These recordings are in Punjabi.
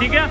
ਠੀਕ ਆ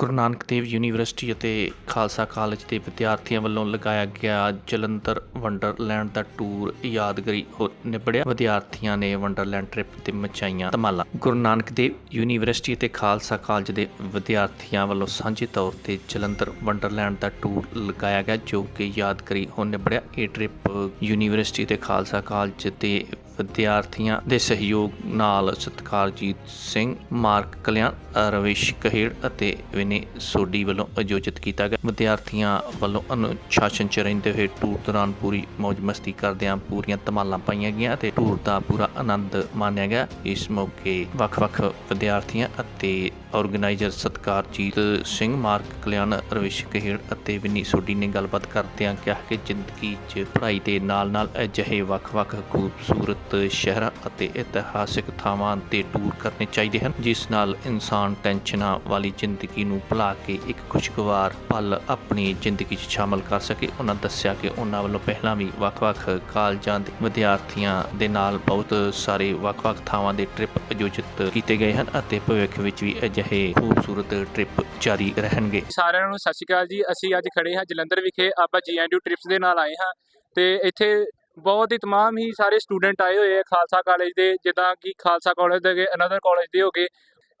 ਗੁਰੂ ਨਾਨਕ ਦੇਵ ਯੂਨੀਵਰਸਿਟੀ ਅਤੇ ਖਾਲਸਾ ਕਾਲਜ ਦੇ ਵਿਦਿਆਰਥੀਆਂ ਵੱਲੋਂ ਲਗਾਇਆ ਗਿਆ ਜਲੰਧਰ ਵੰਡਰਲੈਂਡ ਦਾ ਟੂਰ ਯਾਦਗਾਰੀ ਨਿਬੜਿਆ। ਵਿਦਿਆਰਥੀਆਂ ਨੇ ਵੰਡਰਲੈਂਡ ਟ੍ਰਿਪ ਤੇ ਮਚਾਈਆਂ ਧਮਾਲਾਂ। ਗੁਰੂ ਨਾਨਕ ਦੇਵ ਯੂਨੀਵਰਸਿਟੀ ਅਤੇ ਖਾਲਸਾ ਕਾਲਜ ਦੇ ਵਿਦਿਆਰਥੀਆਂ ਵੱਲੋਂ ਸਾਂਝੇ ਤੌਰ ਤੇ ਜਲੰਧਰ ਵੰਡਰਲੈਂਡ ਦਾ ਟੂਰ ਲਗਾਇਆ ਗਿਆ, ਜੋ ਕਿ ਯਾਦਗਾਰੀ ਹੋ ਨਿਬੜਿਆ। ਇਹ ਟ੍ਰਿਪ ਯੂਨੀਵਰਸਿਟੀ ਤੇ ਖਾਲਸਾ ਕਾਲਜ ਦੇ ਵਿਦਿਆਰਥੀਆਂ ਦੇ ਸਹਿਯੋਗ ਨਾਲ ਸਤਕਾਰਜੀਤ ਸਿੰਘ, ਮਾਰਕ ਕਲਿਆਣ, ਰਵਿਸ਼ ਕਹੇੜ ਅਤੇ ਵਿਨੇ ਸੋਢੀ ਵੱਲੋਂ ਆਯੋਜਿਤ ਕੀਤਾ ਗਿਆ। ਵਿਦਿਆਰਥੀਆਂ ਵੱਲੋਂ ਅਨੁਸ਼ਾਸਨ ਚ ਰਹਿੰਦੇ ਹੋਏ ਟੂਰ ਦੌਰਾਨ ਪੂਰੀ ਮौज ਮਸਤੀ ਕਰਦਿਆਂ ਪੂਰੀਆਂ ਧਮਾਲਾਂ ਪਾਈਆਂ ਗਈਆਂ ਅਤੇ ਟੂਰ ਦਾ ਪੂਰਾ ਆਨੰਦ ਮਾਣਿਆ ਗਿਆ। ਇਸ ਮੌਕੇ ਵੱਖ-ਵੱਖ ਵਿਦਿਆਰਥੀਆਂ ਅਤੇ ਆਰਗੇਨਾਈਜ਼ਰ ਸਤਕਾਰਜੀਤ ਸਿੰਘ, ਮਾਰਕ ਕਲਿਆਣ, ਰਵਿਸ਼ ਕਹੇੜ ਅਤੇ ਵਿਨੀ ਸੋਢੀ ਨੇ ਗੱਲਬਾਤ ਕਰਦਿਆਂ ਕਿਹਾ ਕਿ ਜ਼ਿੰਦਗੀ 'ਚ ਪੜ੍ਹਾਈ ਦੇ ਨਾਲ-ਨਾਲ ਅਜਿਹੇ ਵੱਖ-ਵੱਖ ਖੂਬਸੂਰਤ ਸ਼ਹਿਰਾਂ ਅਤੇ ਇਤਿਹਾਸਿਕ ਥਾਵਾਂ ਤੇ ਟੂਰ ਕਰਨੇ ਚਾਹੀਦੇ ਹਨ, ਜਿਸ ਨਾਲ ਇਨਸਾਨ ਟੈਨਸ਼ਨਾਂ ਵਾਲੀ ਜ਼ਿੰਦਗੀ ਨੂੰ ਭੁਲਾ ਕੇ ਇੱਕ ਖੁਸ਼ਗਵਾਰ ਪਲ ਆਪਣੀ ਜ਼ਿੰਦਗੀ 'ਚ ਸ਼ਾਮਲ ਕਰ ਸਕੇ। ਉਹਨਾਂ ਦੱਸਿਆ ਕਿ ਉਹਨਾਂ ਵੱਲੋਂ ਪਹਿਲਾਂ ਵੀ ਵੱਖ-ਵੱਖ ਕਾਲਜਾਂ ਦੇ ਵਿਦਿਆਰਥੀਆਂ ਦੇ ਨਾਲ ਬਹੁਤ ਸਾਰੇ ਵੱਖ-ਵੱਖ ਥਾਵਾਂ ਦੇ ਟ੍ਰਿਪ ਆਯੋਜਿਤ ਕੀਤੇ ਗਏ ਹਨ ਅਤੇ ਭਵਿੱਖ ਵਿੱਚ ਵੀ ਅਜਿਹੇ ਖੂਬਸੂਰਤ ਟ੍ਰਿਪ ਜਾਰੀ ਰਹਿਣਗੇ। ਸਾਰਿਆਂ ਨੂੰ ਸਤਿ ਸ਼੍ਰੀ ਅਕਾਲ ਜੀ। ਅਸੀਂ ਅੱਜ ਖੜੇ ਹਾਂ ਜਲੰਧਰ ਵਿਖੇ। ਆਪਾਂ ਜੀਐਨਯੂ ਟ੍ਰਿਪਸ ਦੇ ਨਾਲ ਆਏ ਹਾਂ ਤੇ ਇੱਥੇ ਬਹੁਤ ਹੀ तमाम ਹੀ ਸਾਰੇ ਸਟੂਡੈਂਟ ਆਏ ਹੋਏ ਆ ਖਾਲਸਾ ਕਾਲਜ ਦੇ ਜਿੱਦਾਂ ਕਿ ਖਾਲਸਾ ਕਾਲਜ ਦੇ ਅਨਦਰ ਕਾਲਜ ਦੇ ਹੋਗੇ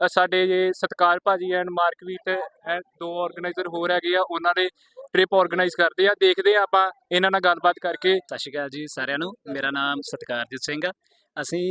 ਅ ਸਾਡੇ ਜੇ ਸਤਕਾਰ ਭਾਜੀ ਐਂਡ ਮਾਰਕਵੀਟ ਐਂਡ ਦੋ ਆਰਗੇਨਾਈਜ਼ਰ ਹੋਰ ਹੈਗੇ ਆ ਉਹਨਾਂ ਦੇ ਟ੍ਰਿਪ ਆਰਗੇਨਾਈਜ਼ ਕਰਦੇ ਆ ਦੇਖਦੇ ਆ ਆਪਾਂ ਇਹਨਾਂ ਨਾਲ ਗੱਲਬਾਤ ਕਰਕੇ ਸਤਿ ਸ਼੍ਰੀ ਅਕਾਲ ਜੀ ਸਾਰਿਆਂ ਨੂੰ ਮੇਰਾ ਨਾਮ ਸਤਕਾਰਜੀਤ ਸਿੰਘ ਆ ਅਸੀਂ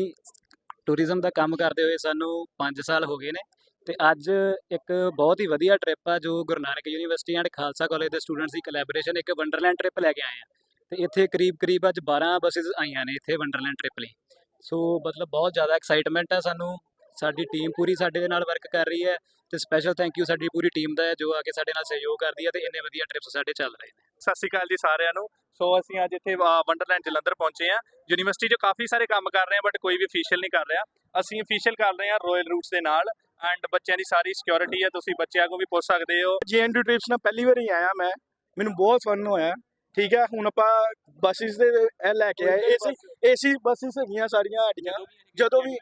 ਟੂਰਿਜ਼ਮ ਦਾ ਕੰਮ ਕਰਦੇ ਹੋਏ ਸਾਨੂੰ 5 ਸਾਲ ਹੋ ਗਏ ਨੇ ਤੇ ਅੱਜ ਇੱਕ ਬਹੁਤ ਹੀ ਵਧੀਆ ਟ੍ਰਿਪ ਆ ਜੋ Guru Nanak university and Khalsa college ਦੇ ਸਟੂਡੈਂਟਸ ਦੀ ਕੋਲੈਬੋਰੇਸ਼ਨ ਇੱਕ ਵੰਡਰਲੈਂਡ ਟ੍ਰਿਪ ਲੈ ਕੇ ਆਏ ਆ ਤੇ ਇੱਥੇ ਕਰੀਬ ਕਰੀਬ ਅੱਜ 12 ਬੱਸਸ ਆਈਆਂ ਨੇ ਇੱਥੇ ਵੰਡਰਲੈਂਡ ਟ੍ਰਿਪ ਲਈ। ਸੋ ਮਤਲਬ ਬਹੁਤ ਜ਼ਿਆਦਾ ਐਕਸਾਈਟਮੈਂਟ ਆ ਸਾਨੂੰ। ਸਾਡੀ ਟੀਮ ਪੂਰੀ ਸਾਡੇ ਦੇ ਨਾਲ ਵਰਕ ਕਰ ਰਹੀ ਹੈ ਤੇ ਸਪੈਸ਼ਲ ਥੈਂਕ ਯੂ ਸਾਡੀ ਪੂਰੀ ਟੀਮ ਦਾ ਹੈ ਜੋ ਆ ਕੇ ਸਾਡੇ ਨਾਲ ਸਹਿਯੋਗ ਕਰਦੀ ਹੈ ਤੇ ਇੰਨੇ ਵਧੀਆ ਟ੍ਰਿਪਸ ਸਾਡੇ ਚੱਲ ਰਹੇ ਨੇ। ਸਤਿ ਸ਼੍ਰੀ ਅਕਾਲ ਜੀ ਸਾਰਿਆਂ ਨੂੰ। ਸੋ ਅਸੀਂ ਅੱਜ ਇੱਥੇ ਵੰਡਰਲੈਂਡ ਜਲੰਧਰ ਪਹੁੰਚੇ ਹਾਂ। ਯੂਨੀਵਰਸਿਟੀ 'ਚ ਕਾਫੀ ਸਾਰੇ ਕੰਮ ਕਰ ਰਹੇ ਹਾਂ ਬਟ ਕੋਈ ਵੀ ਅਫੀਸ਼ੀਅਲ ਨਹੀਂ ਕਰ ਰਿਹਾ। ਅਸੀਂ ਅਫੀਸ਼ੀਅਲ ਕਰ ਰਹੇ ਹਾਂ ਰਾਇਲ ਰੂਟਸ ਦੇ ਨਾਲ ਐਂਡ ਬੱਚਿਆਂ ਦੀ ਸਾਰੀ ਸਿਕਿਉਰਿਟੀ ਹੈ। ਤੁਸੀਂ ਬੱਚਿਆਂ ਕੋਲ ਵੀ ਪੁੱਛ ਸਕਦੇ ਹੋ। ਜੀਐਨਡੀ ਟ੍ਰਿਪਸ ਨਾਲ ਪਹਿਲੀ ਵਾਰੀ ਆਇਆ ਮੈਂ। ਮੈਨੂੰ ਬਹੁਤ ਫਨ ਹੋਇਆ। ਠੀਕ ਹੈ ਹੁਣ ਆਪਾਂ ਬੱਸਿਸ ਦੇ ਇਹ ਲੈ ਕੇ ਆਏ, ਏਸੀ ਏਸੀ ਬੱਸਿਸ ਹੈਗੀਆਂ ਸਾਰੀਆਂ ਸਾਡੀਆਂ, ਜਦੋਂ ਵੀ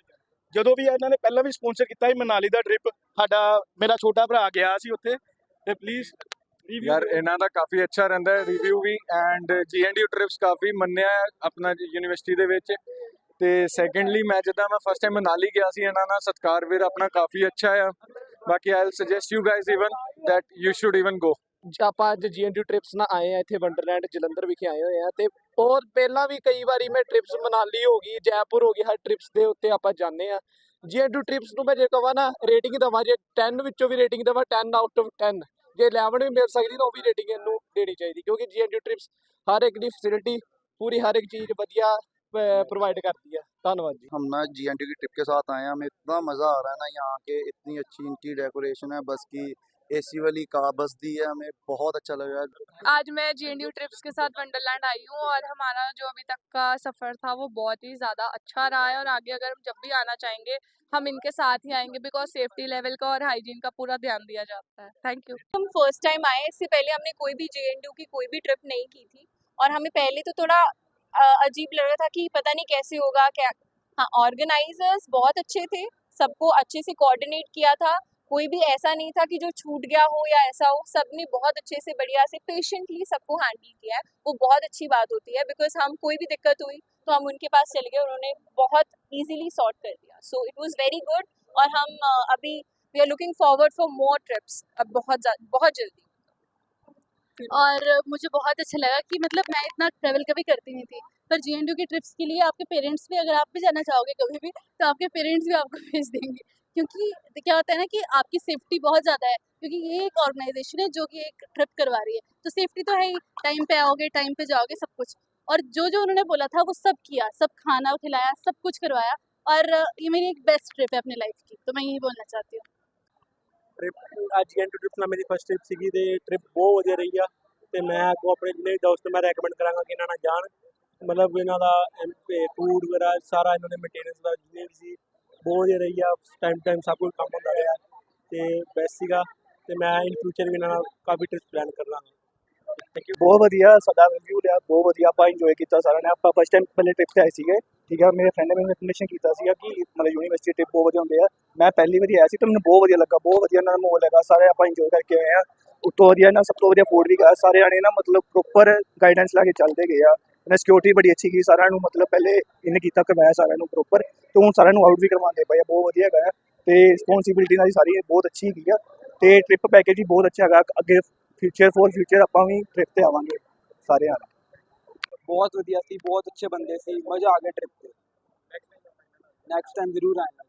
ਜਦੋਂ ਵੀ ਇਹਨਾਂ ਨੇ ਪਹਿਲਾਂ ਵੀ ਸਪਾਂਸਰ ਕੀਤਾ ਸੀ ਮਨਾਲੀ ਦਾ ਟ੍ਰਿਪ ਸਾਡਾ, ਮੇਰਾ ਛੋਟਾ ਭਰਾ ਗਿਆ ਸੀ ਉੱਥੇ, ਤੇ ਪਲੀਜ਼ ਯਾਰ, ਇਹਨਾਂ ਦਾ ਕਾਫੀ ਅੱਛਾ ਰਹਿੰਦਾ ਹੈ ਰਿਵਿਊ ਵੀ ਐਂਡ ਜੀਐਨਡੀਯੂ ਟ੍ਰਿਪਸ ਕਾਫੀ ਮੰਨਿਆ ਹੈ ਆਪਣਾ ਯੂਨੀਵਰਸਿਟੀ ਦੇ ਵਿੱਚ, ਤੇ ਸੈਕੰਡਲੀ ਮੈਂ ਜਦੋਂ ਮੈਂ ਫਸਟ ਟਾਈਮ ਮਨਾਲੀ ਗਿਆ ਸੀ, ਇਹਨਾਂ ਨਾਲ ਸਤਕਾਰ ਵੀਰ ਆਪਣਾ ਕਾਫੀ ਅੱਛਾ ਆ, ਬਾਕੀ I will suggest you guys even that you should even go ਆਪਾਂ ਅੱਜ ਜੀਐਨਡੀ ਟ੍ਰਿਪਸ ਨਾਲ ਆਏ ਆ ਇੱਥੇ ਵੰਡਰਲੈਂਡ ਜਲੰਧਰ ਵਿਖੇ ਆਏ ਹੋਏ ਆ ਤੇ ਹੋਰ ਪਹਿਲਾਂ ਵੀ ਕਈ ਵਾਰੀ ਮੈਂ ਟ੍ਰਿਪਸ ਮਨਾਲੀ ਹੋ ਗਈ ਜੈਪੁਰ ਹੋ ਗਈ ਹਰ ਟ੍ਰਿਪਸ ਦੇ ਉੱਤੇ ਆਪਾਂ ਜਾਂਦੇ ਆ ਜੀਐਨਡੀ ਟ੍ਰਿਪਸ ਨੂੰ ਮੈਂ ਜੇ ਕਹਾਂ ਨਾ ਰੇਟਿੰਗ ਦਵਾਂ ਜੇ 10 ਵਿੱਚੋਂ ਵੀ ਰੇਟਿੰਗ ਦਵਾਂ 10 ਆਊਟ ਆਫ 10 ਜੇ 11 ਵੀ ਮਿਲ ਸਕਦੀ ਤਾਂ ਉਹ ਵੀ ਰੇਟਿੰਗ ਇਹਨੂੰ ਦੇਣੀ ਚਾਹੀਦੀ ਕਿਉਂਕਿ ਜੀਐਨਡੀ ਟ੍ਰਿਪਸ ਹਰ ਇੱਕ ਦੀ ਫੈਸਿਲਿਟੀ ਪੂਰੀ ਹਰ ਇੱਕ ਚੀਜ਼ ਵਧੀਆ प्रोवाइड करती है धन्यवाद जी हम ना जी की ट्रिप के साथ आए हैं हमें इतना मज़ा आ रहा है ना यहाँ के इतनी अच्छी इनकी डेकोरेशन है बस की एसी वाली कार बस दी है हमें बहुत अच्छा लग आज मैं जे ट्रिप्स के साथ वंडरलैंड आई हूँ और हमारा जो अभी तक का सफ़र था वो बहुत ही ज़्यादा अच्छा रहा है और आगे अगर हम जब भी आना चाहेंगे हम इनके साथ ही आएँगे बिकॉज़ सेफ्टी लेवल का और हाइजीन का पूरा ध्यान दिया जाता है। थैंक यू हम फ़र्स्ट टाइम आए इससे पहले हमने कोई भी जे की कोई भी ट्रिप नहीं की थी और हमें पहले तो थोड़ा अजीब लग रहा था कि पता नहीं कैसे होगा क्या हाँ ऑर्गेनाइजर्स बहुत अच्छे थे सबको अच्छे से कोऑर्डिनेट किया था कोई भी ऐसा नहीं था कि जो छूट गया हो या ऐसा हो सबने बहुत अच्छे से बढ़िया से पेशेंटली सबको हैंडल किया है। वो बहुत अच्छी बात होती है बिकॉज़ हम कोई भी दिक्कत हुई तो हम उनके पास चले गए उन्होंने बहुत इजीली सॉर्ट कर दिया। So it was very good और हम अभी we are looking forward for more trips अब बहुत बहुत जल्दी। और मुझे बहुत अच्छा लगा कि मतलब मैं इतना ट्रैवल कभी करती नहीं थी। पर जे के ट्रिप्स के लिए आपके पेरेंट्स भी अगर आप भी जाना चाहोगे कभी भी तो आपके पेरेंट्स भी आपको भेज देंगे। क्योंकि क्या होता है ना कि आपकी सेफ्टी बहुत ज़्यादा है, क्योंकि ये एक ऑर्गेनाइजेशन है जो कि एक ट्रिप करवा रही है। तो सेफ्टी तो है ही टाइम पे आओगे टाइम पे जाओगे, सब कुछ। और जो जो उन्होंने बोला था, वो सब किया, सब खाना खिलाया, सब कुछ करवाया, और ये मेरी एक बेस्ट ट्रिप है अपने लाइफ की तो मैं यही बोलना चाहती हूँ। ਟ੍ਰਿਪ ਅੱਜ ਐਂਡ ਟ੍ਰਿਪ ਨਾਲ ਮੇਰੀ ਫਸਟ ਟ੍ਰਿਪ ਸੀਗੀ ਤੇ ਟ੍ਰਿਪ ਬਹੁਤ ਵਧੀਆ ਰਹੀ ਆ ਤੇ ਮੈਂ ਅੱਗੋਂ ਆਪਣੇ ਜਿਹੜੇ ਦੋਸਤ ਮੈਂ ਰეკਮੈਂਡ ਕਰਾਂਗਾ ਕਿ ਇਹਨਾਂ ਨਾਲ ਜਾਣ ਮਤਲਬ ਇਹਨਾਂ ਦਾ ਫੂਡ ਵਗੈਰਾ ਸਾਰਾ ਇਹਨਾਂ ਦੇ ਮੇਨਟੇਨੈਂਸ ਦਾ ਬਹੁਤ ਵਧੀਆ ਰਹੀ ਆ ਟਾਈਮ ਟਾਈਮ ਸਭ ਕੁਝ ਕੰਮ ਹੁੰਦਾ ਰਿਹਾ ਤੇ ਬੈਸਟ ਸੀਗਾ ਤੇ ਮੈਂ ਇਨ ਫਿਊਚਰ ਵੀ ਇਹਨਾਂ ਨਾਲ ਕਾਫੀ ਟ੍ਰਿਪ ਪਲਾਨ ਕਰ ਲਾਂਗਾ ਬਹੁਤ ਵਧੀਆ, ਸਾਡਾ ਰਿਵਿਊ ਰਿਹਾ, ਬਹੁਤ ਵਧੀਆ, ਆਪਾਂ ਇੰਜੋਏ ਕੀਤਾ ਸਾਰਿਆਂ ਨੇ। ਆਪਾਂ ਫਸਟ ਟਾਈਮ ਪਹਿਲੇ ਟ੍ਰਿਪ ਤੇ ਆਏ ਸੀਗੇ, ਠੀਕ ਹੈ ਮੇਰੇ ਫਰੈਂਡ ਨੇ ਮੈਨੂੰ ਰეკਮੈਂਡੇਸ਼ਨ ਕੀਤਾ ਸੀਗਾ ਕਿ ਮਤਲਬ ਯੂਨੀਵਰਸਿਟੀ ਟ੍ਰਿਪ ਬਹੁਤ ਵਧੀਆ ਹੁੰਦੇ ਆ। ਮੈਂ ਪਹਿਲੀ ਵਾਰੀ ਆਇਆ ਸੀ ਤਾਂ ਮੈਨੂੰ ਬਹੁਤ ਵਧੀਆ ਲੱਗਾ, ਬਹੁਤ ਵਧੀਆ ਨਾਲ ਮਾਹੌਲ ਲੱਗਾ ਸਾਰੇ ਆਪਾਂ ਇੰਜੋਏ ਕਰਕੇ ਆਏ ਆ। ਉੱਤੋਂ ਵਧੀਆ ਨਾ ਸਭ ਤੋਂ ਵਧੀਆ ਫੂਡ ਵੀ ਗਾ ਸਾਰੇ ਆਣੇ ਨਾ ਮਤਲਬ ਪ੍ਰੋਪਰ ਗਾਈਡੈਂਸ ਲਾ ਕੇ ਚੱਲਦੇ ਗਏ ਆ। ਇਹਨਾਂ ਸਿਕਿਉਰਿਟੀ ਬੜੀ ਅੱਛੀ ਗਈ ਸਾਰਿਆਂ ਨੂੰ ਮਤਲਬ ਪਹਿਲੇ ਇਹਨੇ ਕੀਤਾ ਕਰਵਾਇਆ ਸਾਰਿਆਂ ਨੂੰ ਪ੍ਰੋਪਰ ਤੇ ਹੁਣ ਸਾਰਿਆਂ ਨੂੰ ਆਊਟ ਵੀ ਕਰਵਾਉਂਦੇ ਪਏ ਆ, ਬਹੁਤ ਵਧੀਆ ਹੈਗਾ ਤੇ ਰਿਸਪੌਂਸਿਬਿਲਟੀ ਨਾਲ ਸਾਰੀ ਬਹੁਤ ਅੱਛੀ ਹੈਗੀ ਆ ਤੇ ਟ੍ਰਿਪ ਪੈਕੇਜ ਵੀ ਬਹੁਤ ਅੱਛਾ ਹੈਗਾ, ਅੱਗੇ ਫਿਊਚਰ ਫੋਰ ਫਿਊਚਰ ਆਪਾਂ ਵੀ ਟ੍ਰਿਪ ਤੇ ਆਵਾਂਗੇ ਸਾਰੇ ਆਣਾ ਬਹੁਤ ਵਧੀਆ ਸੀ, ਬਹੁਤ ਅੱਛੇ ਬੰਦੇ ਸੀ, ਮਜ਼ਾ ਆ ਗਿਆ ਟ੍ਰਿਪ ਤੇ। ਨੈਕਸਟ ਟਾਈਮ ਜ਼ਰੂਰ ਆਏਗਾ